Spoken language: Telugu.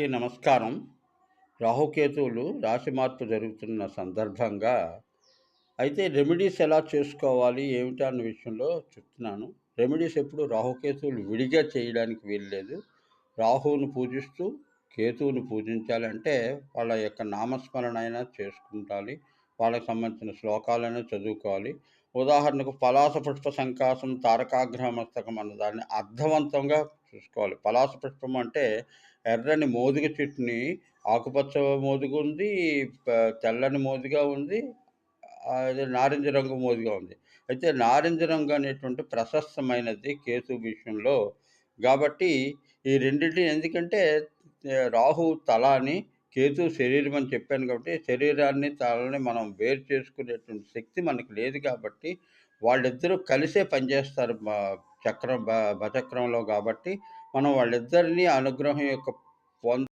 అందరికీ నమస్కారం. రాహుకేతువులు రాశి మార్పు జరుగుతున్న సందర్భంగా అయితే రెమెడీస్ ఎలా చేసుకోవాలి ఏమిటి అన్న విషయంలో చెప్తున్నాను. రెమెడీస్ ఎప్పుడు రాహుకేతువులు విడిగా చేయడానికి వీల్లేదు. రాహువును పూజిస్తూ కేతువును పూజించాలంటే వాళ్ళ యొక్క నామస్మరణ అయినా చేసుకుంటాలి. వాళ్ళకి సంబంధించిన శ్లోకాలైనా చదువుకోవాలి. ఉదాహరణకు పలాస పుష్ప సంకాసం తారకాగ్రహ మస్తకం అన్న దాన్ని అర్థవంతంగా చూసుకోవాలి. పలాస పుష్పం అంటే ఎర్రని మోదుగ చెట్టుని ఆకుపచ్చ మోదుగ ఉంది తెల్లని మోదుగా ఉంది ఆ, నారింజ రంగు మోదుగా ఉంది. అయితే నారింజ రంగు అనేటువంటి ప్రశస్తమైనది కేతు విషయంలో. కాబట్టి ఈ రెండింటిని ఎందుకంటే రాహు తల అని కేతు శరీరం అని చెప్పాను కాబట్టి శరీరాన్ని తలని మనం వేరు చేసుకునేటువంటి శక్తి మనకు లేదు కాబట్టి వాళ్ళిద్దరూ కలిసే పనిచేస్తారు చక్రం బ- భచక్రంలో కాబట్టి మనం వాళ్ళిద్దరినీ అనుగ్రహం యొక్క పొంద